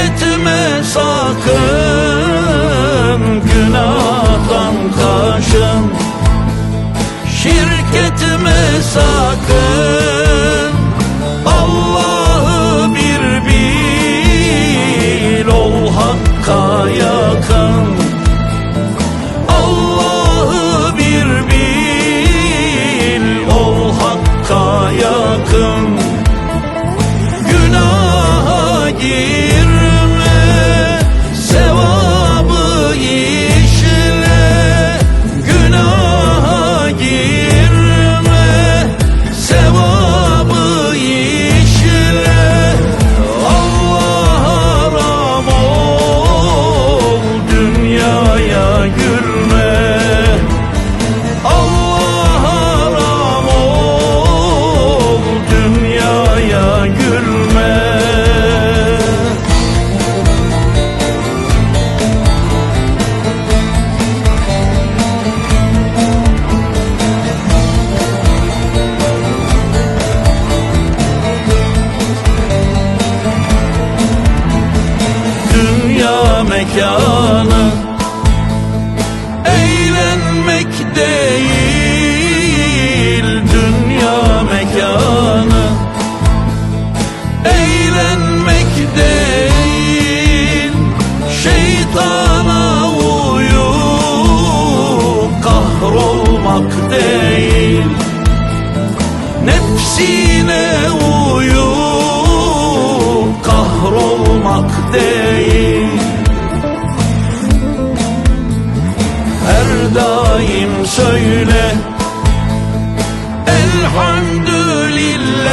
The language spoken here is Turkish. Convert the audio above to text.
gitme sakın günahtan kaçın Şirketime sakın. Mekanı Eğlenmek değil Dünya mekanı. Eğlenmek değil Şeytana uyup Kahrolmak değil. Nefsine uyup kahrolmak değil daim söyle. Elhamdülillah